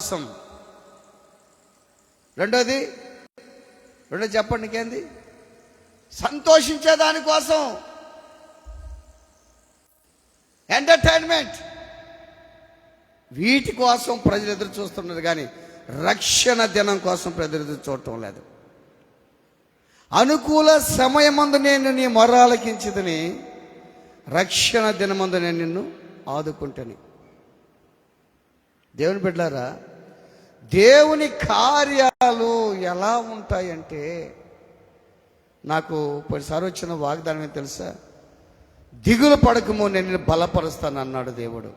విశ్వాసం రెండోది రెండోది చెప్పండి నీకేంది సంతోషించే దానికోసం ఎంటర్టైన్మెంట్ వీటి కోసం ప్రజలు ఎదురు చూస్తున్నారు కానీ రక్షణ దినం కోసం ప్రజలు ఎదురు చూడటం లేదు. అనుకూల సమయమందు నేను నీ మొరాలకించదని రక్షణ దినమందు నేను నిన్ను ఆదుకుంటాను. దేవుని బిడ్డారా దేవుని కార్యాలు ఎలా ఉంటాయంటే నాకు పదిసారి వచ్చిన వాగ్దానం తెలుసా? దిగులు పడకము నేను బలపరుస్తాను అన్నాడు దేవుడు.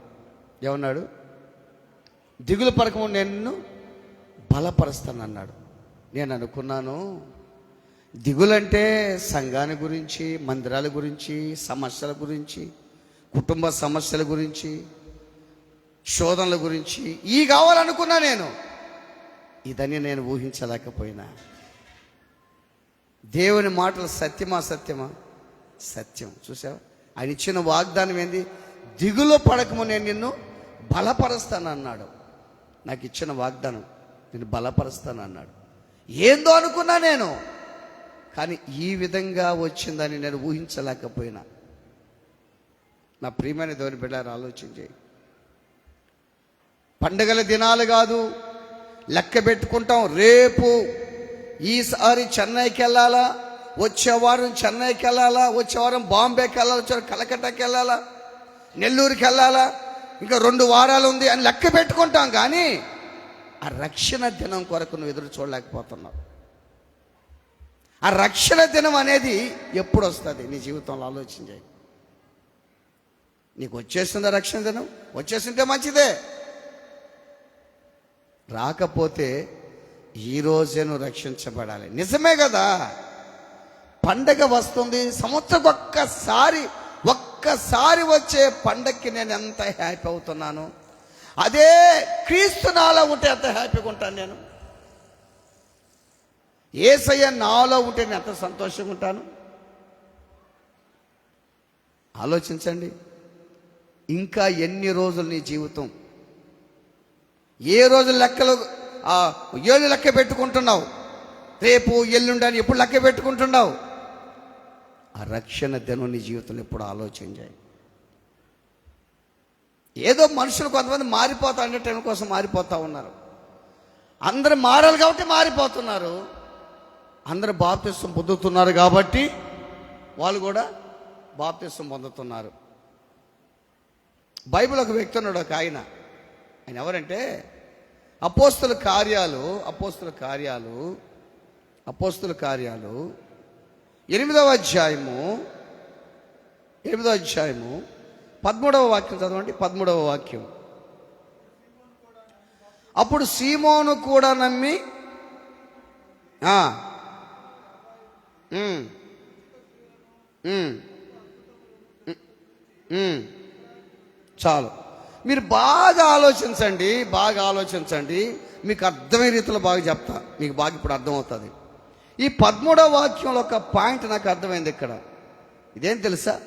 ఏమన్నాడు? దిగులు పడకము నేను బలపరుస్తాను అన్నాడు. నేను అనుకున్నాను దిగులంటే సంఘాన్ని గురించి మందిరాల గురించి సమస్యల గురించి కుటుంబ సమస్యల గురించి శోధనల గురించి ఈ కావాలనుకున్నా నేను. ఇదని నేను ఊహించలేకపోయినా. దేవుని మాటలు సత్యమా సత్యమా? సత్యం. చూసావా? ఆయన ఇచ్చిన వాగ్దానం ఏంది? దిగులో పడకము నేను నిన్ను బలపరుస్తాను అన్నాడు నాకు ఇచ్చిన వాగ్దానం నేను బలపరుస్తాను అన్నాడు ఏందో అనుకున్నా నేను కానీ ఈ విధంగా వచ్చిందని నేను ఊహించలేకపోయినా. నా ప్రియమైన దేవుని బిడ్డారు ఆలోచన చేయి. పండగల దినాలు కాదు లెక్క పెట్టుకుంటాం. రేపు ఈసారి చెన్నైకి వెళ్ళాలా? వచ్చే వారం చెన్నైకి వెళ్ళాలా? వచ్చే వారం బాంబేకి వెళ్ళాలా? వచ్చే కలకట్టాకి వెళ్ళాలా? నెల్లూరుకి వెళ్ళాలా? ఇంకా రెండు వారాలు ఉంది అని లెక్క పెట్టుకుంటాం కానీ ఆ రక్షణ దినం కొరకు నువ్వు ఎదురు చూడలేకపోతున్నావు. ఆ రక్షణ దినం అనేది ఎప్పుడు వస్తుంది? నీ జీవితంలో ఆలోచించాయి నీకు వచ్చేసిందా రక్షణ దినం? వచ్చేసింటే మంచిదే. రాకపోతే ఈ రోజే నువ్వు రక్షించబడాలి. నిజమే కదా? పండగ వస్తుంది సంవత్సరం ఒక్కసారి ఒక్కసారి వచ్చే పండగకి నేను ఎంత హ్యాపీ అవుతున్నాను? అదే క్రీస్తు నాలో ఉంటే ఎంత హ్యాపీగా ఉంటాను నేను? ఏసయ్య నాలో ఉంటే నేను ఎంత సంతోషంగా ఉంటాను? ఆలోచించండి. ఇంకా ఎన్ని రోజులు నీ జీవితం ఏ రోజు లెక్కలు ఏళ్ళు లెక్క పెట్టుకుంటున్నావు? రేపు ఎల్లుండని ఎప్పుడు లెక్క పెట్టుకుంటున్నావు? ఆ రక్షణ దినం నీ జీవితంలో ఎప్పుడు ఆలోచన చేయి. ఏదో మనుషులు కొంతమంది మారిపోతా అంటే టైం కోసం మారిపోతా ఉన్నారు. అందరు మారాలి కాబట్టి మారిపోతున్నారు. అందరు బాప్తిస్వం పొందుతున్నారు కాబట్టి వాళ్ళు కూడా బాప్తిస్వం పొందుతున్నారు. బైబిల్ ఒక వ్యక్తి ఉన్నాడు ఒక ఆయన. ఆయన ఎవరంటే అపోస్తుల కార్యాలు అపోస్తుల కార్యాలు అపోస్తుల కార్యాలు. ఎనిమిదవ అధ్యాయము ఎనిమిదవ అధ్యాయము. పదమూడవ వాక్యం చదవండి పదమూడవ వాక్యం. అప్పుడు సీమోను కూడా నమ్మి చాలు. మీరు బాగా ఆలోచించండి బాగా ఆలోచించండి. మీకు అర్థమయ్యే రీతిలో బాగా చెప్తా. మీకు బాగా ఇప్పుడు అర్థమవుతుంది. ఈ పదమూడవ వాక్యంలో ఒక పాయింట్ నాకు అర్థమైంది ఇక్కడ. ఇదేం తెలుసా?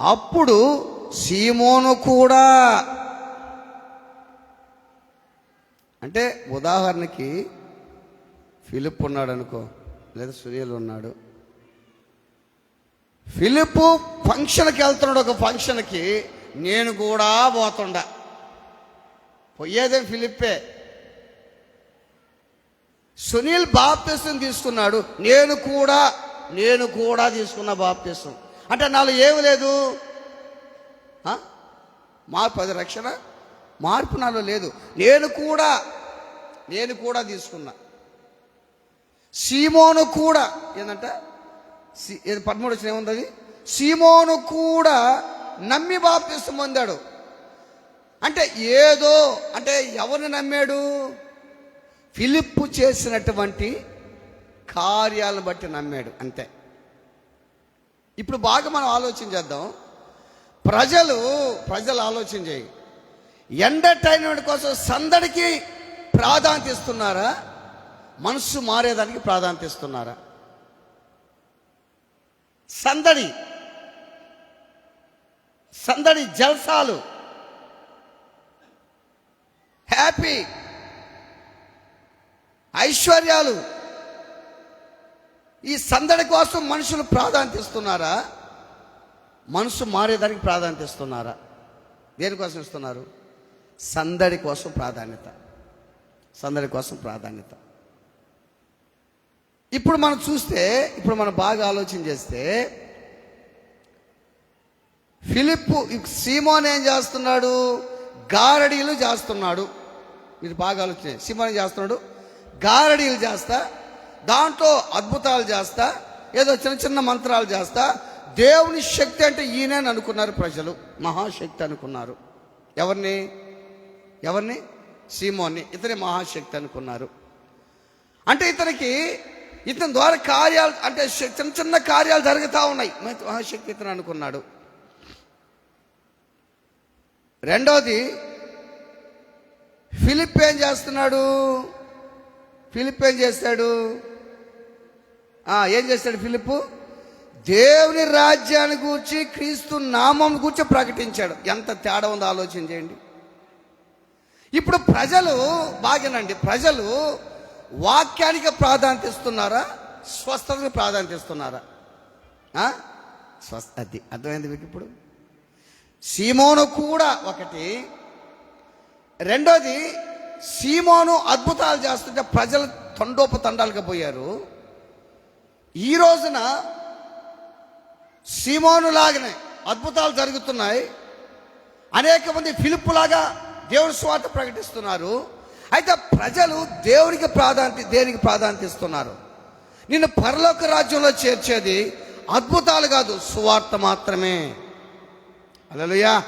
అప్పుడు సీమోను కూడా. అంటే ఉదాహరణకి ఫిలిప్ ఉన్నాడు అనుకో లేదా సునీల్ ఉన్నాడు. ఫిలిప్ ఫంక్షన్కి వెళ్తున్నాడు ఒక ఫంక్షన్కి. నేను కూడా పోతుండా. పోయేదే ఫిలిప్పే. సునీల్ బాప్తిసం తీసుకున్నాడు. నేను కూడా నేను కూడా తీసుకున్న బాప్తిసం అంటే నాలో ఏమి లేదు? మార్పు అది రక్షణ? మార్పు నాలో లేదు. నేను కూడా నేను కూడా తీసుకున్నా. సీమోను కూడా ఏంటంటే సి- ఏది పదమూడు వచ్చిన ఏముంది అది? సీమోను కూడా నమ్మి బాప్తిసం పొందాడు. అంటే ఏదో అంటే ఎవరిని నమ్మాడు? ఫిలిప్పు చేసినటువంటి కార్యాలను బట్టి నమ్మాడు అంతే. ఇప్పుడు బాగా మనం ఆలోచన చేద్దాం. ప్రజలు ప్రజలు ఆలోచన చేయి. ఎంటర్టైన్మెంట్ కోసం సందడికి ప్రాధాన్యత ఇస్తున్నారా? మనసు మారేదానికి ప్రాధాన్యత ఇస్తున్నారా? సందడి. సందడి జల్సాలు. హ్యాపీ ఐశ్వర్యాలు. ఈ సందడి కోసం మనుషులు ప్రాధాన్యత ఇస్తున్నారా? మనసు మారేదానికి ప్రాధాన్యత ఇస్తున్నారా? దేనికోసం ఇస్తున్నారు? సందడి కోసం ప్రాధాన్యత. సందడి కోసం ప్రాధాన్యత. ఇప్పుడు మనం చూస్తే ఇప్పుడు మనం బాగా ఆలోచన చేస్తే ఫిలిప్పు సీమోన్ ఏం చేస్తున్నాడు? గారడీలు చేస్తున్నాడు. మీరు బాగా ఆలోచన సీమోన్ ఏం చేస్తున్నాడు? గారడీలు చేస్తా దాంట్లో అద్భుతాలు చేస్తా ఏదో చిన్న చిన్న మంత్రాలు చేస్తా. దేవుని శక్తి అంటే ఈయనని అనుకున్నారు ప్రజలు. మహాశక్తి అనుకున్నారు. ఎవరిని? ఎవరిని? సీమోన్ని. ఇతని మహాశక్తి అనుకున్నారు. అంటే ఇతనికి ఇతని ద్వారా కార్యాలు అంటే చిన్న చిన్న కార్యాలు జరుగుతూ ఉన్నాయి. మహాశక్తి ఇతను అనుకున్నాడు. రెండోది ఫిలిప్ ఏం చేస్తున్నాడు? ఫిలిప్ ఏం చేస్తాడు? ఏం చేస్తాడు ఫిలిప్ దేవుని రాజ్యాన్ని గూర్చి క్రీస్తు నామం గూర్చి ప్రకటించాడు. ఎంత తేడా ఉందో ఆలోచన చేయండి. ఇప్పుడు ప్రజలు బాగానండి ప్రజలు వాక్యానికి ప్రాధాన్యత ఇస్తున్నారా? స్వస్థతకు ప్రాధాన్యత ఇస్తున్నారా? స్వస్థ అది అర్థమైంది మీకు ఇప్పుడు? సీమోను కూడా ఒకటి. రెండోది సీమోను అద్భుతాలు చేస్తుంటే ప్రజలు తండోపతండాలుగా పోయారు. ఈ రోజున సీమోను లాగానే అద్భుతాలు జరుగుతున్నాయి. అనేక మంది ఫిలిప్ లాగా దేవుని స్వార్థ ప్రకటిస్తున్నారు. అయితే ప్రజలు దేవునికి ప్రాధాన్యత దేనికి ప్రాధాన్యత ఇస్తున్నారు? నిన్ను పరలోక రాజ్యంలో చేర్చేది అద్భుతాలు కాదు సువార్త మాత్రమే. అలలుయా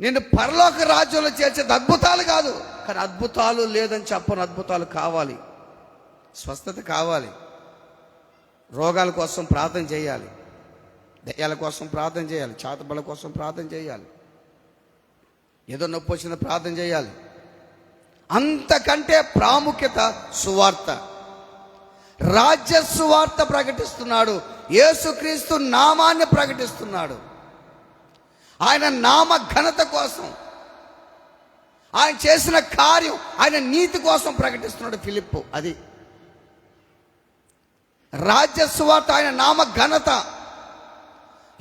నేను పరలోక రాజ్యంలో చేర్చేది అద్భుతాలు కాదు కానీ అద్భుతాలు లేదని చెప్పను అద్భుతాలు కావాలి. స్వస్థత కావాలి. రోగాల కోసం ప్రార్థన చేయాలి. దయ్యాల కోసం ప్రార్థన చేయాలి. చాతబల కోసం ప్రార్థన చేయాలి. ఏదో నొప్పి వచ్చిన ప్రార్థన చేయాలి. అంతకంటే ప్రాముఖ్యత సువార్త. రాజ్య సువార్త ప్రకటిస్తున్నాడు. యేసుక్రీస్తు నామాన్ని ప్రకటిస్తున్నాడు. ఆయన నామ ఘనత కోసం. ఆయన చేసిన కార్యం ఆయన నీతి కోసం ప్రకటిస్తున్నాడు ఫిలిప్పు. అది రాజ్యస్వార్త ఆయన నామ ఘనత.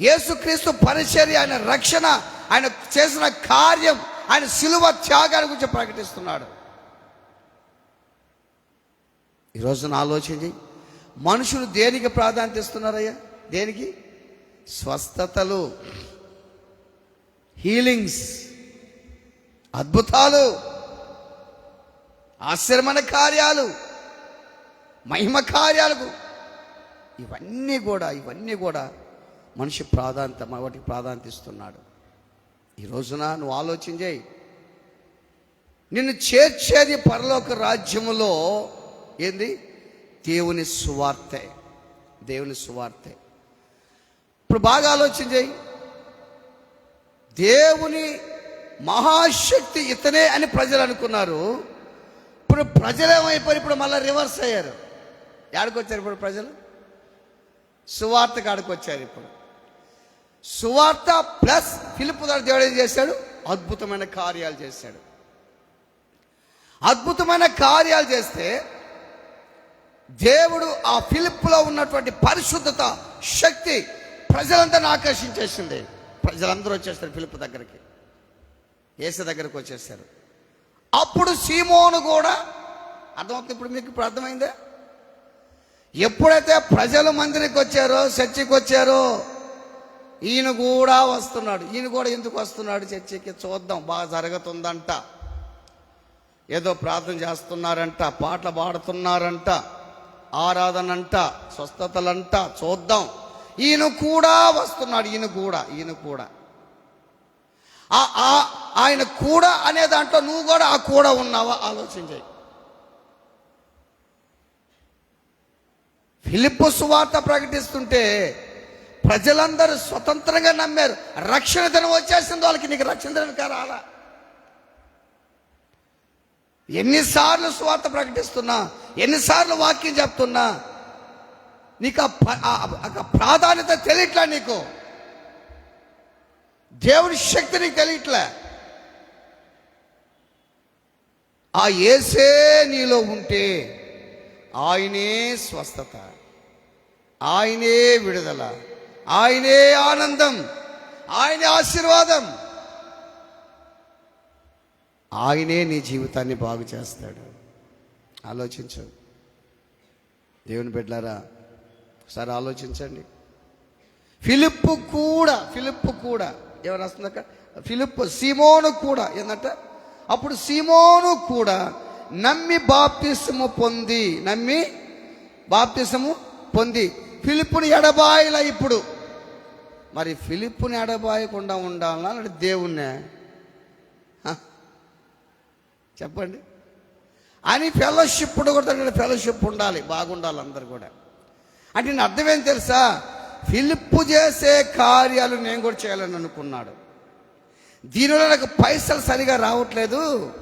యేసుక్రీస్తు పరిచర్య ఆయన రక్షణ ఆయన చేసిన కార్యం ఆయన సిలువ త్యాగాన్ని గురించి ప్రకటిస్తున్నాడు. ఈరోజు నా ఆలోచించి మనుషులు దేనికి ప్రాధాన్యత ఇస్తున్నారయ్యా? దేనికి? స్వస్థతలు. హీలింగ్స్ అద్భుతాలు ఆశ్రమణ కార్యాలు మహిమ కార్యాలకు ఇవన్నీ కూడా ఇవన్నీ కూడా మనిషి ప్రాధాన్యత వాటికి ప్రాధాన్యత ఇస్తున్నాడు. ఈ రోజున నువ్వు ఆలోచన చేయి. నిన్ను చేర్చేది పరలోక రాజ్యములో ఏంది? దేవుని సువార్తే దేవుని సువార్తే. ఇప్పుడు బాగా ఆలోచన చేయి. దేవుని మహాశక్తి ఇతనే అని ప్రజలు అనుకున్నారు. ఇప్పుడు ప్రజలు ఏమైపోయారు? ఇప్పుడు మళ్ళీ రివర్స్ అయ్యారు. ఎక్కడికి వచ్చారు ఇప్పుడు ప్రజలు? సువార్త కాడికి వచ్చారు ఇప్పుడు. సువార్త ప్లస్ ఫిలిప్ ద్వారా దేవుడు ఏం చేశాడు? అద్భుతమైన కార్యాలు చేశాడు. అద్భుతమైన కార్యాలు చేస్తే దేవుడు ఆ ఫిలిప్లో ఉన్నటువంటి పరిశుద్ధత శక్తి ప్రజలందరిని ఆకర్షించేసింది. ప్రజలందరూ వచ్చేస్తారు పిలుపు దగ్గరికి. ఏసు దగ్గరకు వచ్చేసారు అప్పుడు సీమోను కూడా అర్థమవుతుంది ఇప్పుడు మీకు ఇప్పుడు అర్థమైందే? ఎప్పుడైతే ప్రజలు మందిరికి వచ్చారో చర్చికి వచ్చారో ఈయన కూడా వస్తున్నాడు. ఈయన కూడా ఎందుకు వస్తున్నాడు చర్చికి? చూద్దాం. బాగా జరుగుతుందంట. ఏదో ప్రార్థన చేస్తున్నారంట పాటలు పాడుతున్నారంట ఆరాధనంట స్వస్థతలంట. చూద్దాం. ఈయన కూడా వస్తున్నాడు ఈయన కూడా ఈయన కూడా. ఆ- ఆయన కూడా అనే దాంట్లో నువ్వు కూడా ఆ కూడా ఉన్నావా? ఆలోచించాయి ఫిలిప్పు సువార్త ప్రకటిస్తుంటే ప్రజలందరూ స్వతంత్రంగా నమ్మారు. రక్షణ దినం వచ్చేసింది వాళ్ళకి నీకు రక్షణ దినం రాలా? ఎన్నిసార్లు స్వార్థ ప్రకటిస్తున్నా ఎన్నిసార్లు వాక్యం చెప్తున్నా నీకు ఆ ప్రాధాన్యత తెలియట్లా నీకు? దేవుని శక్తి నీకు తెలియట్లే? ఆ ఏసే నీలో ఉంటే ఆయనే స్వస్థత ఆయనే విడుదల ఆయనే ఆనందం ఆయనే ఆశీర్వాదం. ఆయనే నీ జీవితాన్ని బాగు చేస్తాడు. ఆలోచించు. దేవుని బిడ్డలారా ఒకసారి ఆలోచించండి. ఫిలిప్పు కూడా ఫిలిప్పు కూడా ఎవరు వస్తుంది ఫిలిప్పు సీమోను కూడా ఏంటంట అప్పుడు సీమోను కూడా నమ్మి బాప్తిసము పొంది నమ్మి బాప్తిసము పొంది ఫిలిప్పుని ఎడబాయిల ఇప్పుడు. మరి ఫిలిప్పుని ఎడబాయకుండా ఉండాలన్నా అంటే దేవుణ్ణే? చెప్పండి. అని ఫెలోషిప్ కూడా ఫెలోషిప్ ఉండాలి బాగుండాలి అందరు కూడా. అంటే నేను అర్థమేం తెలుసా? ఫిలిప్పు చేసే కార్యాలు నేను కూడా చేయాలని అనుకున్నాడు. దీనివల్ల నాకు పైసలు సరిగా రావట్లేదు.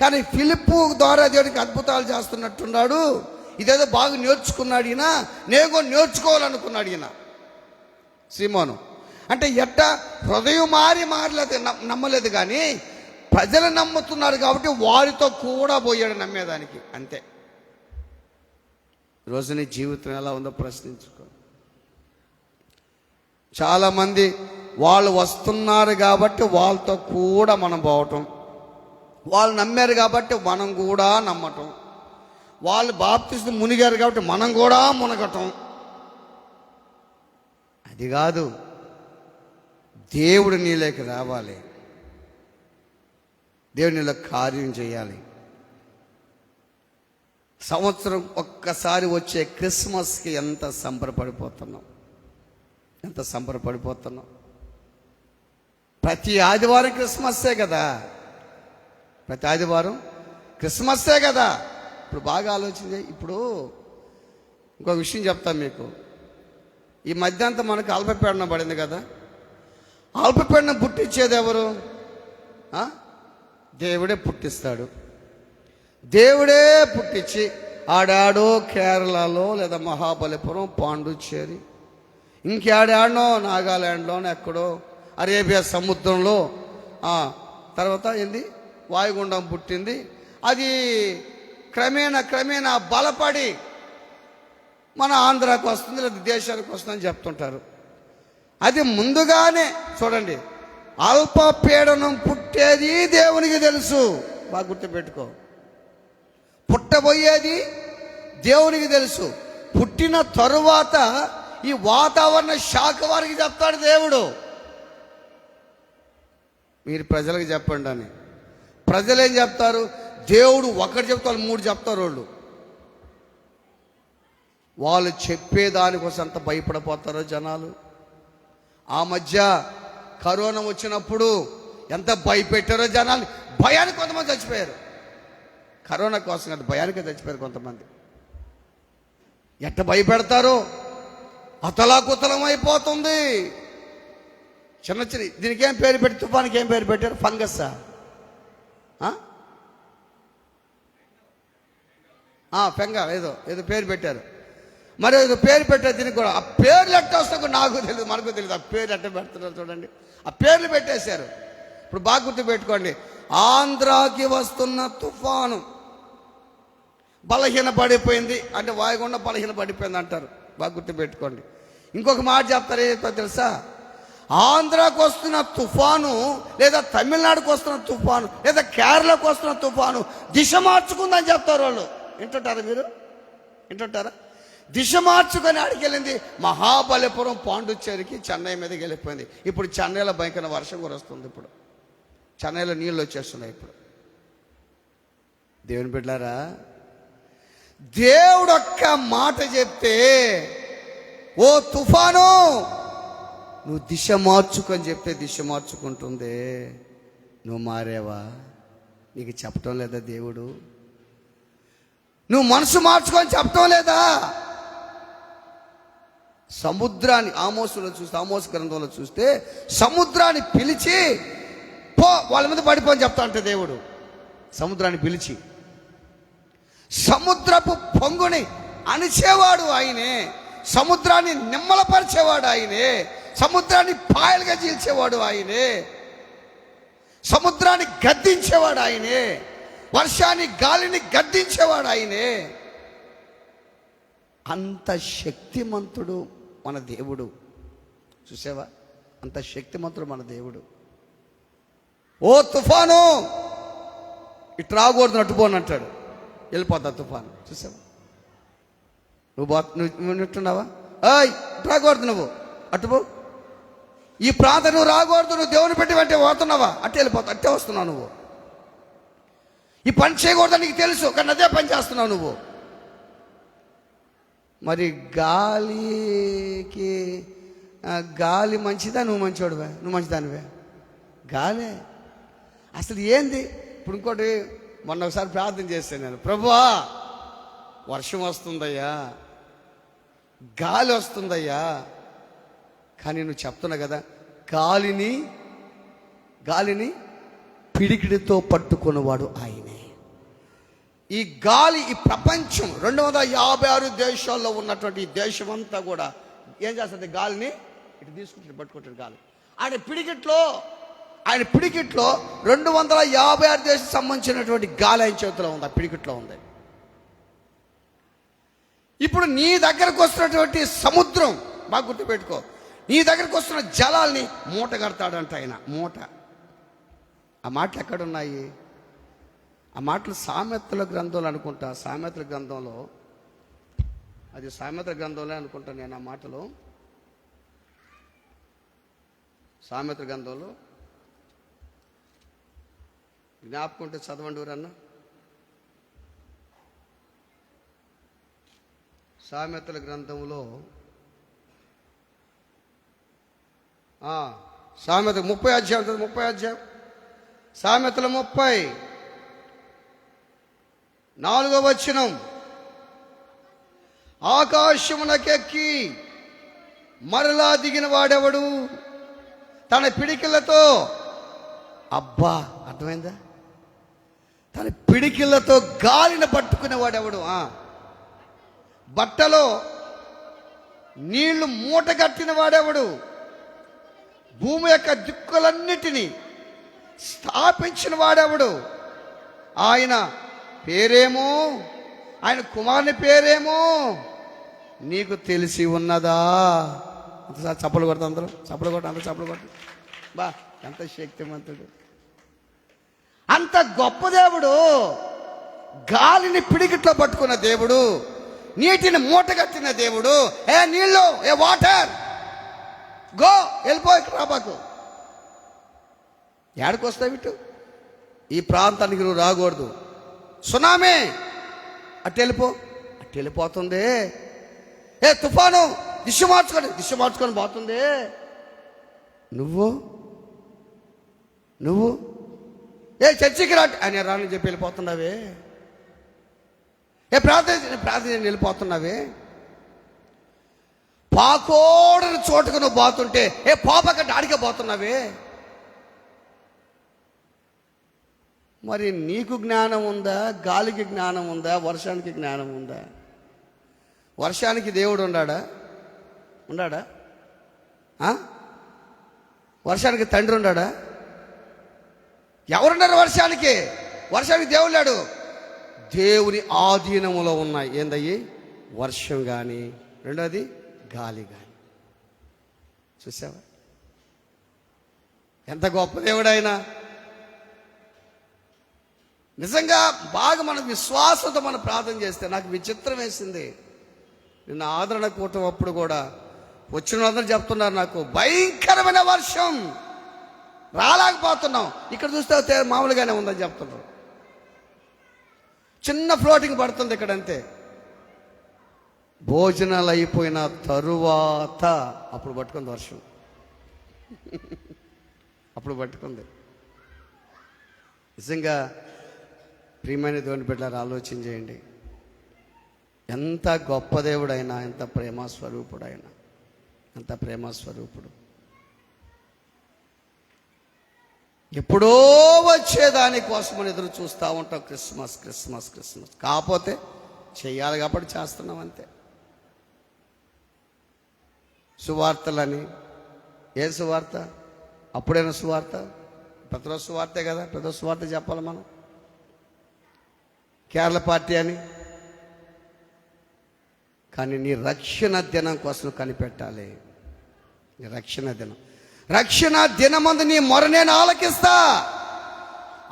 కానీ ఫిలిప్పు ద్వారా దేవుడికి అద్భుతాలు చేస్తున్నట్టున్నాడు. ఇదేదో బాగా నేర్చుకున్నాడు ఈయన. నేను కూడా నేర్చుకోవాలనుకున్నాడు ఈయన. సీమోను. అంటే ఎట్ట? హృదయం మారి మారలేదు నమ్మలేదు కానీ ప్రజలు నమ్ముతున్నారు కాబట్టి వారితో కూడా పోయాడు నమ్మేదానికి. అంతే. ఈరోజు నీ జీవితం ఎలా ఉందో ప్రశ్నించుకో. చాలామంది వాళ్ళు వస్తున్నారు కాబట్టి వాళ్ళతో కూడా మనం పోవటం. వాళ్ళు నమ్మారు కాబట్టి మనం కూడా నమ్మటం. వాళ్ళు బాప్తిస్తూ మునిగారు కాబట్టి మనం కూడా మునగటం. అది కాదు. దేవుడు నీలోకి రావాలి. దేవుడు నీలో కార్యం చేయాలి. సంవత్సరం ఒక్కసారి వచ్చే క్రిస్మస్కి ఎంత సంబరపడిపోతున్నాం? ఎంత సంబరపడిపోతున్నాం? ప్రతి ఆదివారం క్రిస్మస్సే కదా. ప్రతి ఆదివారం క్రిస్మస్సే కదా. ఇప్పుడు బాగా ఆలోచించే ఇప్పుడు ఇంకో విషయం చెప్తాను మీకు. ఈ మధ్యంతా మనకు అల్పపీడనం పడింది కదా. అల్పపీడనం పుట్టించేది ఎవరు? దేవుడే పుట్టిస్తాడు. దేవుడే పుట్టించి ఆడాడో కేరళలో లేదా మహాబలిపురం పాండుచ్చేరి ఇంకేడాడనో నాగాల్యాండ్లోనో ఎక్కడో అరేబియా సముద్రంలో. తర్వాత ఏంది? వాయుగుండం పుట్టింది. అది క్రమేణా క్రమేణా బలపడి మన ఆంధ్రాకు వస్తుంది లేదా దేశానికి వస్తుందని చెప్తుంటారు. అది ముందుగానే చూడండి అల్పపీడనం పుట్టేది దేవునికి తెలుసు. బాగా గుర్తుపెట్టుకో. పుట్టబోయేది దేవునికి తెలుసు. పుట్టిన తరువాత ఈ వాతావరణ శాఖ వారికి చెప్తాడు దేవుడు. మీరు ప్రజలకు చెప్పండి అని. ప్రజలు ఏం చెప్తారు? దేవుడు ఒకటి చెప్తారు మూడు చెప్తారు వాళ్ళు. వాళ్ళు చెప్పేదానికోసం అంత భయపడిపోతారో జనాలు. ఆ మధ్య కరోనా వచ్చినప్పుడు ఎంత భయపెట్టారో జనాలు. భయానికి కొంతమంది చచ్చిపోయారు. కరోనా కోసం అది భయానికి చచ్చిపోయారు కొంతమంది. ఎట్ట భయపెడతారో? అతలాకుతలం అయిపోతుంది. చిన్న చిన్న దీనికి ఏం పేరు పెట్టి తుఫానికి ఏం పేరు పెట్టారు? ఫంగస్సా పెంగ ఏదో ఏదో పేరు పెట్టారు. మరి ఏదో పేరు పెట్టారు దీనికి కూడా. ఆ పేర్లు ఎట్ట వస్తా నాకు తెలియదు మనకు తెలియదు ఆ పేరు ఎట్ట పెడుతున్నారు చూడండి. ఆ పేర్లు పెట్టేశారు. ఇప్పుడు బాగా గుర్తు పెట్టుకోండి ఆంధ్రాకి వస్తున్న తుఫాను. బలహీన పడిపోయింది అంటే వాయుగుండ బలహీన పడిపోయింది అంటారు. బాగా గుర్తుపెట్టుకోండి. ఇంకొక మాట చెప్తారు ఏదో తెలుసా? ఆంధ్రాకు వస్తున్న తుఫాను లేదా తమిళనాడుకు వస్తున్న తుఫాను లేదా కేరళకు వస్తున్న తుఫాను దిశ మార్చుకుందని చెప్తారు వాళ్ళు. వింటుంటారా మీరు? వింటుంటారా? దిశ మార్చుకొని ఆడికెళ్ళింది మహాబలిపురం పాండుచ్చేరికి చెన్నై మీదకి వెళ్ళిపోయింది. ఇప్పుడు చెన్నైలో భయంకర వర్షం కురుస్తుంది ఇప్పుడు. చెన్నైలో నీళ్ళు వచ్చేస్తున్నాయి ఇప్పుడు. దేవుని బిడ్డారా దేవుడు ఒక్క మాట చెప్తే ఓ తుఫాను నువ్వు దిశ మార్చుకొని చెప్తే దిశ మార్చుకుంటుంది. నువ్వు మారేవా? నీకు చెప్పటం లేదా దేవుడు? నువ్వు మనసు మార్చుకొని చెప్పటం లేదా? సముద్రాన్ని ఆమోసులో చూస్తే ఆమోస గ్రంథంలో చూస్తే సముద్రాన్ని పిలిచి పో వాళ్ళ మీద పడిపోని చెప్తా అంటే దేవుడు. సముద్రాన్ని పిలిచి. సముద్రపు పొంగుని అణిచేవాడు ఆయనే. సముద్రాన్ని నిమ్మలపరిచేవాడు ఆయనే. సముద్రాన్ని పాయలుగా చీల్చేవాడు ఆయనే. సముద్రాన్ని గద్దించేవాడు ఆయనే. వర్షాన్ని గాలిని గద్దించేవాడు ఆయనే. అంత శక్తిమంతుడు మన దేవుడు. చూసావా? అంత శక్తిమంతుడు మన దేవుడు. ఓ తుఫాను! ఇటు నట్టుపోనంటాడు వెళ్ళిపోతా తుఫాను. చూసావా? నువ్వు బా నువ్వు నిట్టున్నావా వింటున్నావా? ఏయ్ రాకూడదు నువ్వు. అట్టుపో ఈ ప్రాంత నువ్వు రాకూడదు నువ్వు దేవుని పెట్టి వెంటే పోతున్నావా అట్టే వెళ్ళిపోతా అట్టే వస్తున్నావు నువ్వు. ఈ పని చేయకూడదని నీకు తెలుసు కానీ అదే పని చేస్తున్నావు నువ్వు. మరి గాలికి గాలి మంచిదా? నువ్వు మంచివాడువే నువ్వు మంచిదానివే. గాలే. అసలు ఏంది? ఇప్పుడు ఇంకోటి మొన్న ఒకసారి ప్రార్థన చేశాను నేను. ప్రభువా వర్షం వస్తుందయ్యా గాలి వస్తుందయ్యా కానీ నువ్వు చెప్తున్నా కదా గాలిని గాలిని పిడికిడితో పట్టుకున్నవాడు ఆయనే. ఈ గాలి ఈ ప్రపంచం రెండు వందల యాభై ఆరు దేశాల్లో ఉన్నటువంటి ఈ దేశం అంతా కూడా ఏం చేస్తుంది? గాలిని ఇటు తీసుకుంటుంది పట్టుకుంటాడు గాలి. ఆయన పిడికిట్లో ఆయన పిడికిట్లో రెండు వందల యాభై ఆరు దేశం సంబంధించినటువంటి గాలి ఆయన చేతిలో ఉంది ఆ పిడికిట్లో ఉంది. ఇప్పుడు నీ దగ్గరకు వస్తున్నటువంటి సముద్రం బాగా గుర్తుపెట్టుకో నీ దగ్గరకు వస్తున్న జలాల్ని మూట కడతాడంట ఆయన మూట. ఆ మాటలు ఎక్కడున్నాయి? ఆ మాటలు సామెతల గ్రంథంలో అనుకుంటా సామెతల గ్రంథంలో అది సామెతల గ్రంథంలో అనుకుంటా నేను ఆ మాటలు. సామెత గ్రంథంలో జ్ఞాపకం ఉంటే చదవండి ఊరన్నా సామెతల గ్రంథంలో సామెత ముప్పై అధ్యాయం ఉంటుంది, ముప్పై అధ్యాయం. సామెతల ముప్పై. నాలుగో వచనం. ఆకాశమునకెక్కి మరలా దిగిన వాడెవడు? తన పిడికిలతో అబ్బా అర్థమైందా? తన పిడికిళ్ళతో గాలిన పట్టుకునేవాడు ఎవడు? బట్టలో నీళ్ళు మూట కట్టిన వాడెవడు భూమి యొక్క దిక్కులన్నిటినీ స్థాపించిన వాడెవడు ఆయన పేరేమో? ఆయన కుమారుని పేరేమో? నీకు తెలిసి ఉన్నదా? అంతసారి చప్పలు కొడతా అందరూ. చప్పలు కొట్ట అందరూ చప్పలు కొట్ట. బా ఎంత శక్తివంతుడు అంత గొప్ప దేవుడు. గాలిని పిడికిట్లో పట్టుకున్న దేవుడు. నీటిని మూటగట్టిన దేవుడు. ఏ నీళ్ళు ఏ వాటర్. గో వెళ్ళిపో రాబాకు ఏడకు వస్తావు ఇటు? ఈ ప్రాంతానికి నువ్వు రాకూడదు. సునామీ. అటు వెళ్ళిపో. అటు వెళ్ళిపోతుంది. ఏ తుఫాను దిశ మార్చుకొని దిశ మార్చుకొని పోతుంది. నువ్వు? నువ్వు? ఏ చర్చికి రా అని రాని చెప్పి వెళ్ళిపోతున్నావే? ఏ ప్రార్థన ప్రార్థన వెళ్ళిపోతున్నావే? పాకోడని చోటుకు నువ్వు పోతుంటే ఏ పాపక డాడికే పోతున్నావే? మరి నీకు జ్ఞానం ఉందా? గాలికి జ్ఞానం ఉందా? వర్షానికి జ్ఞానం ఉందా? వర్షానికి దేవుడు ఉన్నాడా? ఉన్నాడా వర్షానికి తండ్రి ఉన్నాడా? ఎవరున్నారు వర్షానికి? వర్షానికి దేవుడు లేడు. దేవుని ఆధీనములో ఉన్నాయి ఏందయ్యి? వర్షం కానీ రెండోది గాలి కానీ చూసావా? ఎంత గొప్ప దేవుడు అయినా నిజంగా బాగా మనం విశ్వాసంతో మనం ప్రార్థన చేస్తే నాకు విచిత్రం వేసింది. నిన్న ఆదరణ కూటం అప్పుడు కూడా వచ్చిన వాళ్ళందరూ చెప్తున్నారు నాకు భయంకరమైన వర్షం. రాలేకపోతున్నాం. ఇక్కడ చూస్తే మామూలుగానే ఉందని చెప్తున్నారు. చిన్న ఫ్లోటింగ్ పడుతుంది ఇక్కడ అంతే. భోజనాలు అయిపోయిన తరువాత అప్పుడు పట్టుకుంది వర్షం. అప్పుడు పట్టుకుంది. నిజంగా ప్రియమైన దేవుని బిడ్డలారు ఆలోచన చేయండి. ఎంత గొప్ప దేవుడైనా ఎంత ప్రేమస్వరూపుడైనా ఎంత ప్రేమ ఎప్పుడో వచ్చేదాని కోసం ఎదురు చూస్తూ ఉంటాం క్రిస్మస్ క్రిస్మస్ క్రిస్మస్. కాకపోతే చెయ్యాలి కాబట్టి చేస్తున్నాం అంతే. సువార్తలని. ఏ సువార్త? అప్పుడైనా సువార్త? ప్రతిరోజు సువార్తే కదా. ప్రతిరోజు సువార్త చెప్పాలి మనం. కేరళ పార్టీ అని. కానీ నీ రక్షణ దినం కోసం కనిపెట్టాలి. నీ రక్షణ దినం. రక్షణ దినమందు నీ మొర నేను ఆలకిస్తా.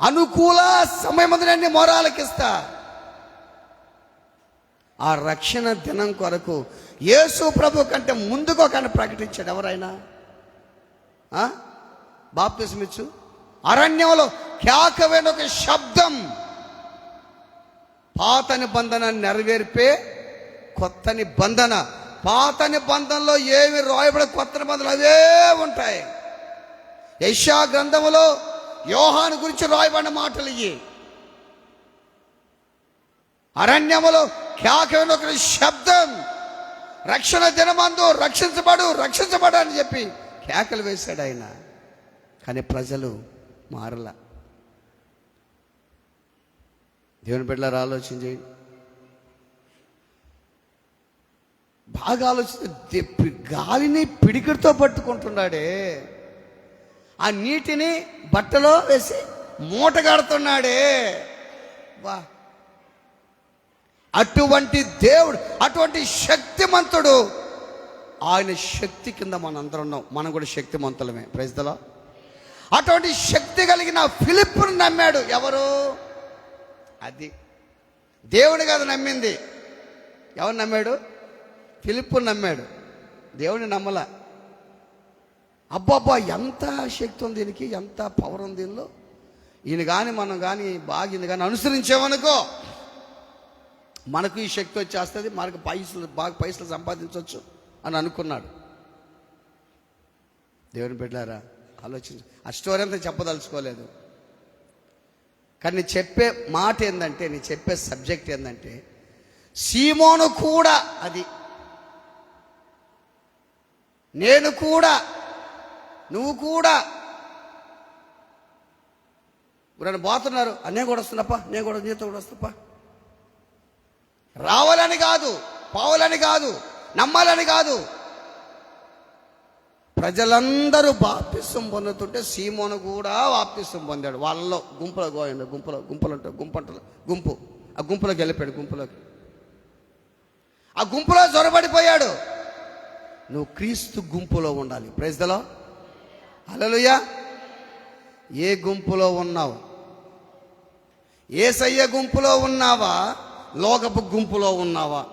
అనుకూల సమయమందు నేను నీ మొర ఆలకిస్తా. ఆ రక్షణ దినం కొరకు యేసు ప్రభు కంటే ముందుగా కానీ ప్రకటించాడు. ఎవరైనా? ఆ? బాప్తిస్మిచ్చు? అరణ్యంలో కేకవైన ఒక శబ్దం. పాత నిబంధన నెరవేర్పే కొత్త నిబంధన. పాత నిబంధనలో ఏమి రాయబడి కొత్త నిబంధనలు అవే ఉంటాయి. యశా గ్రంథములో యోహాను గురించి రాయబడిన మాటలు ఇవి అరణ్యములో కేకమైన ఒక శబ్దం. రక్షణ దినమందు రక్షించబడు రక్షించబడు అని చెప్పి కేకలు వేశాడు ఆయన. కానీ ప్రజలు మారల. దేవుని బిడ్డలారు ఆలోచన చేయండి. బాగా ఆలోచిస్తే గాలిని పిడికిడితో పట్టుకుంటున్నాడే. ఆ నీటిని బట్టలో వేసి మూట కడుతున్నాడే వా. అటువంటి దేవుడు అటువంటి శక్తిమంతుడు. ఆయన శక్తి కింద మనందరం ఉన్నాం మనం కూడా శక్తిమంతులమే. ప్రజలో అటువంటి శక్తి కలిగిన ఫిలిప్ను నమ్మాడు ఎవరు? అది. దేవుడు కాదు నమ్మింది. ఎవరు నమ్మాడు? ఫిలిప్పును నమ్మాడు. దేవుని నమ్మల. అబ్బాబ్బా ఎంత శక్తి ఉంది దీనికి ఎంత పవర్ ఉంది దీనిలో. ఈయన కానీ మనం కానీ బాగింది కానీ అనుసరించామనుకో మనకు ఈ శక్తి వచ్చేస్తుంది మనకు పైసలు బాగా పైసలు సంపాదించవచ్చు అని అనుకున్నాడు. దేవుని బిడ్డారా ఆలోచించ. ఆ స్టోరీ అంతా చెప్పదలుచుకోలేదు. కానీ నేను చెప్పే మాట ఏంటంటే నేను చెప్పే సబ్జెక్ట్ ఏంటంటే సీమోను కూడా అది నేను కూడా నువ్వు కూడా. ఇప్పుడు పోతున్నారు నేను కూడా వస్తున్నప్ప నేను కూడా నీతో కూడా వస్తాపా రావాలని కాదు పోవాలని కాదు నమ్మాలని కాదు. ప్రజలందరూ బాప్తిసం పొందుతుంటే సీమోను కూడా బాప్తిసం పొందాడు. వాళ్ళలో గుంపులో గోయండి గుంపులో గుంపులు ఉంటాయి. గుంపు అంటారు గుంపు. ఆ గుంపులోకి వెళ్ళిపోయాడు గుంపులోకి. ఆ గుంపులో జొరబడిపోయాడు నువ్వు క్రీస్తు గుంపులో ఉండాలి. ప్రైజ్దలో అలలుయ ఏ గుంపులో ఉన్నావు? ఏసయ్య గుంపులో ఉన్నావా? లోకపు గుంపులో ఉన్నావా?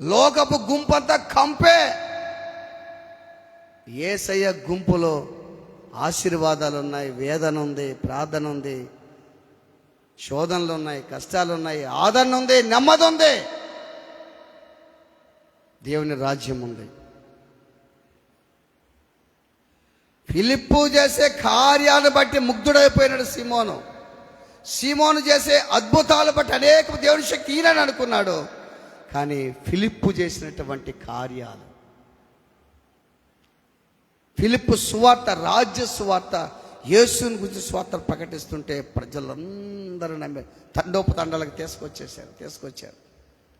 లోకపు గుంపు అంతా కంపే. ఏసయ్య గుంపులో ఆశీర్వాదాలు ఉన్నాయి వేదన ఉంది ప్రార్థన ఉంది శోధనలు ఉన్నాయి కష్టాలు ఉన్నాయి ఆదరణ ఉంది నెమ్మది ఉంది దేవుని రాజ్యం ఉంది. ఫిలిప్పు చేసే కార్యాన్ని బట్టి ముగ్ధుడైపోయినాడు సిమోను. సీమోను చేసే అద్భుతాలు బట్టి అనేక దేవుని శక్తి ఈయనని అనుకున్నాడు. కానీ ఫిలిప్పు చేసినటువంటి కార్యాలు ఫిలిప్పు సువార్త రాజ్య సువార్త యేసుని గురించి స్వార్త ప్రకటిస్తుంటే ప్రజలందరూ నమ్మే తండోపు తండాలకు తీసుకొచ్చేసారు తీసుకొచ్చారు.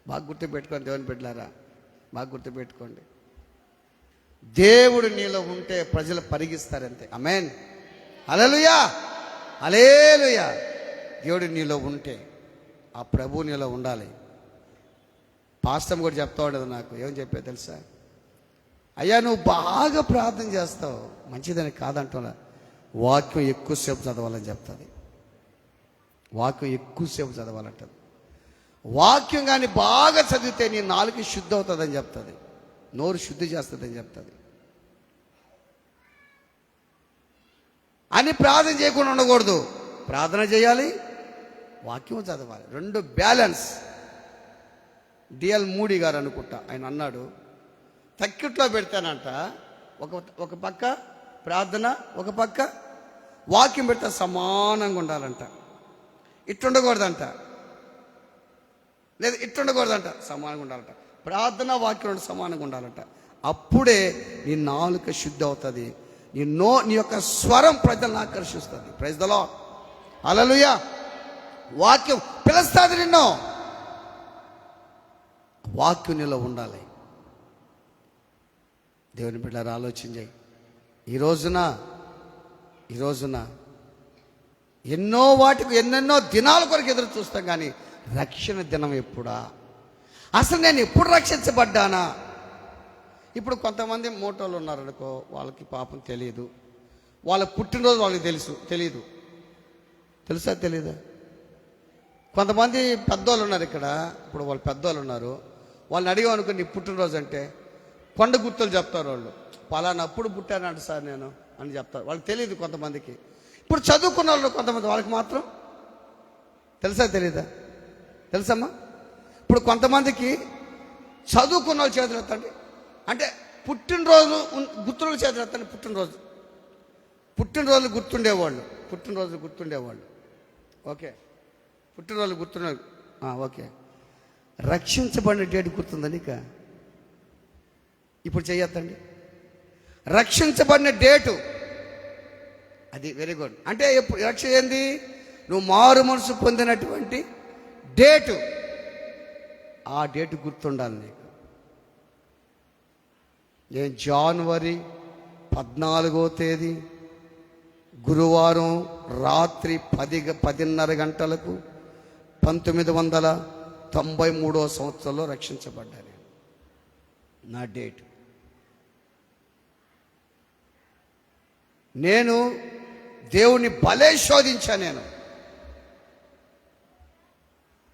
బాగా గుర్తుపెట్టుకోండి దేవుని బిడ్డలారా. బాగా గుర్తుపెట్టుకోండి. దేవుడు నీలో ఉంటే ప్రజలు పరిగిస్తారంతే. అమెన్ అలలుయా అలేలుయా దేవుడు నీలో ఉంటే ఆ ప్రభు నీలో ఉండాలి. పాస్టమ్ కూడా చెప్తా ఉండదు నాకు. ఏం చెప్పే తెలుసా? అయ్యా నువ్వు బాగా ప్రార్థన చేస్తావు. మంచిదని కాదంటున్నా. వాక్యం ఎక్కువసేపు చదవాలని చెప్తుంది. వాక్యం ఎక్కువసేపు చదవాలంటుంది. వాక్యం కానీ బాగా చదివితే నీ నాలుగు శుద్ధి అవుతుందని చెప్తుంది. నోరు శుద్ధి చేస్తుందని చెప్తుంది. అని ప్రార్థన చేయకుండా ఉండకూడదు. ప్రార్థన చేయాలి వాక్యం చదవాలి. రెండు బ్యాలెన్స్. డిఎల్ మూడి గారు అనుకుంటా ఆయన అన్నాడు తక్కిట్లో పెడతానంట ఒక ఒక పక్క ప్రార్థన ఒక పక్క వాక్యం పెడితే సమానంగా ఉండాలంట. ఇట్టుండకూడదంట. లేదు ఇట్టుండకూడదంట సమానంగా ఉండాలంట. ప్రార్థన వాక్యం రెండు సమానంగా ఉండాలంట. అప్పుడే నీ నాలుక శుద్ధి అవుతుంది నీ నో నీ యొక్క స్వరం ప్రజలను ఆకర్షిస్తుంది. ప్రజలో అలలుయ వాక్యం పిలుస్తుంది నిన్ను. వాక్యం నీలో ఉండాలి. దేవుని బిడ్డారు ఆలోచన చేయి. ఈ రోజున ఈ రోజున ఎన్నో వాటికి ఎన్నెన్నో దినాల కొరకు ఎదురు చూస్తాం కానీ రక్షణ దినం ఎప్పుడా? అసలు నేను ఎప్పుడు రక్షించబడ్డానా? ఇప్పుడు కొంతమంది మోటోలు ఉన్నారనుకో వాళ్ళకి పాపం తెలియదు వాళ్ళ పుట్టినరోజు వాళ్ళకి తెలుసు తెలియదు తెలుసా తెలియదా కొంతమంది పెద్దోళ్ళు ఉన్నారు ఇక్కడ. ఇప్పుడు వాళ్ళు పెద్దోళ్ళు ఉన్నారు. వాళ్ళని అడిగామనుకో నీ పుట్టినరోజు అంటే? కొండ గుర్తులు చెప్తారు వాళ్ళు. పలానప్పుడు పుట్టానంట సార్ నేను అని చెప్తారు. వాళ్ళకి తెలియదు కొంతమందికి. ఇప్పుడు చదువుకున్న వాళ్ళు కొంతమంది వాళ్ళకి మాత్రం తెలుసా తెలీదా? తెలుసమ్మా? ఇప్పుడు కొంతమందికి చదువుకున్న వాళ్ళు చేతులు ఎత్తండి. అంటే పుట్టినరోజు ఉన్- గుర్తున్న చేతులు ఎత్తండి పుట్టినరోజు. పుట్టినరోజు గుర్తుండేవాళ్ళు. పుట్టినరోజు గుర్తుండేవాళ్ళు. ఓకే. పుట్టినరోజు గుర్తుండే ఓకే. రక్షించబడిన డేట్ గుర్తుందని ఇక ఇప్పుడు చేయొద్దండి రక్షించబడిన డేటు. అది వెరీ గుడ్. అంటే ఎప్పుడు రక్ష ఏంది? నువ్వు మారు మనసు పొందినటువంటి డేటు. ఆ డేటు గుర్తుండాలి నీకు. నేను జనవరి పద్నాలుగో తేదీ గురువారం రాత్రి పది పదిన్నర గంటలకు పంతొమ్మిది వందల తొంభై మూడో సంవత్సరంలో రక్షించబడ్డాను నా డేట్. నేను దేవుని భలే శోధించా నేను.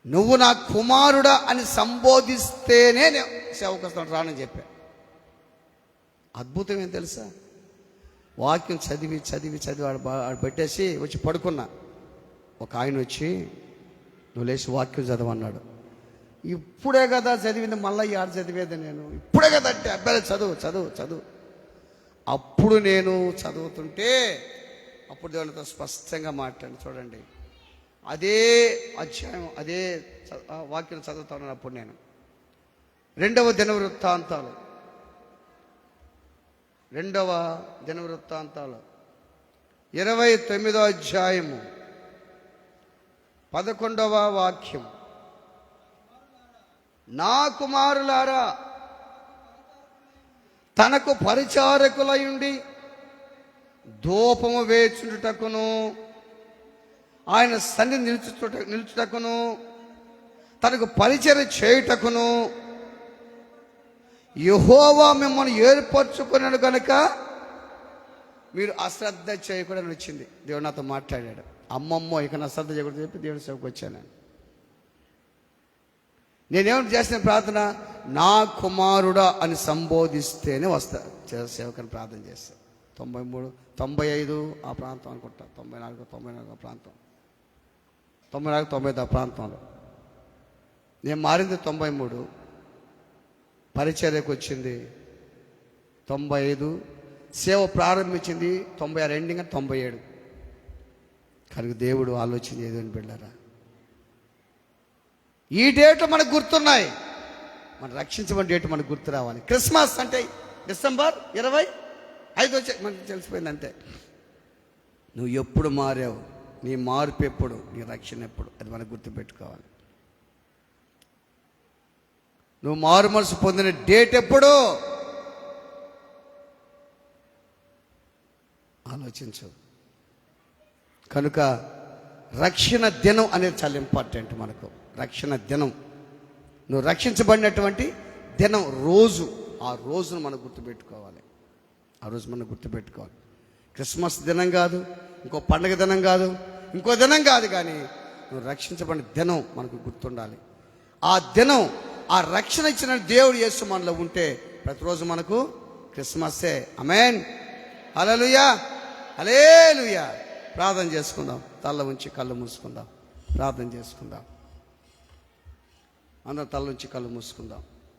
నువ్వు నా కుమారుడా అని సంబోధిస్తేనే నేను సేవకొస్తాను రానని చెప్పా. అద్భుతం ఏం తెలుసా? వాక్యం చదివి చదివి చదివి ఆడ పెట్టేసి వచ్చి పడుకున్నా. ఒక ఆయన వచ్చి నువ్వు లేచి వాక్యం చదవన్నాడు. ఇప్పుడే కదా చదివింది మళ్ళీ ఆడ చదివేది నేను. ఇప్పుడే కదా అంటే అబ్బాయి చదువు చదువు చదువు. అప్పుడు నేను చదువుతుంటే అప్పుడు దేవునితో స్పష్టంగా మాట్లాడి చూడండి. అదే అధ్యాయం అదే వాక్యం చదువుతాను అప్పుడు నేను. రెండవ దినవృత్తాంతాలు. రెండవ దినవృత్తాంతాలు. ఇరవై తొమ్మిదో అధ్యాయము. పదకొండవ వాక్యం. నా కుమారులారా తనకు పరిచారకులయుండి ధూపము వేచుటకును ఆయన సన్ని నిలుచుట నిలుచుటకును తనకు పరిచయం చేయుటకును. యహోవా మిమ్మల్ని ఏర్పరచుకున్నాడు కనుక మీరు అశ్రద్ధ చేయకూడదని వచ్చింది దేవుడు నాతో మాట్లాడాడు. అమ్మమ్మో ఇక నా శ్రద్ధ చేయకూడదు చెప్పి దేవుడి సేవకు వచ్చాను నేను. నేనేమిటి చేసిన ప్రార్థన? నా కుమారుడా అని సంబోధిస్తేనే వస్తా. సేవకుని ప్రార్థన చేస్తా. తొంభై మూడు తొంభై ఐదు ఆ ప్రాంతం అనుకుంటా. తొంభై నాలుగు తొంభై నాలుగు ఆ ప్రాంతం. తొంభై నాలుగు తొంభై ఐదు ఆ ప్రాంతంలో. నేను మారింది తొంభై మూడు. పరిచర్యకు వచ్చింది తొంభై ఐదు. సేవ ప్రారంభించింది తొంభై ఆరు ఎండింగ్ తొంభై ఏడు. కనుక దేవుడు ఆలోచన ఏదని బిళ్ళారా ఈ డేట్లు మనకు గుర్తున్నాయి. మనం రక్షించబడిన డేట్ మనకు గుర్తు రావాలి. క్రిస్మస్ అంటే డిసెంబర్ ఇరవై ఐదు వచ్చే మనకు తెలిసిపోయింది అంతే. నువ్వు ఎప్పుడు మారావు? నీ మార్పు ఎప్పుడు? నీ రక్షణ ఎప్పుడు? అది మనకు గుర్తుపెట్టుకోవాలి. నువ్వు మారు మనసు పొందిన డేట్ ఎప్పుడు? ఆలోచించు. కనుక రక్షణ దినం అనేది చాలా ఇంపార్టెంట్ మనకు. రక్షణ దినం. నువ్వు రక్షించబడినటువంటి దినం రోజు. ఆ రోజును మనం గుర్తుపెట్టుకోవాలి. ఆ రోజు మనం గుర్తుపెట్టుకోవాలి. క్రిస్మస్ దినం కాదు ఇంకో పండగ దినం కాదు ఇంకో దినం కాదు కానీ నువ్వు రక్షించబడిన దినం మనకు గుర్తుండాలి. ఆ దినం ఆ రక్షణ ఇచ్చిన దేవుడు యేసు మనలో ఉంటే ప్రతిరోజు మనకు క్రిస్మస్సే అమెన్ అలలుయా అలేలుయా ప్రార్థన చేసుకుందాం. తల్ల ఉంచి కళ్ళు మూసుకుందాం. ప్రార్థన చేసుకుందాం. అందరం తల్ల ఉంచి కళ్ళు మూసుకుందాం.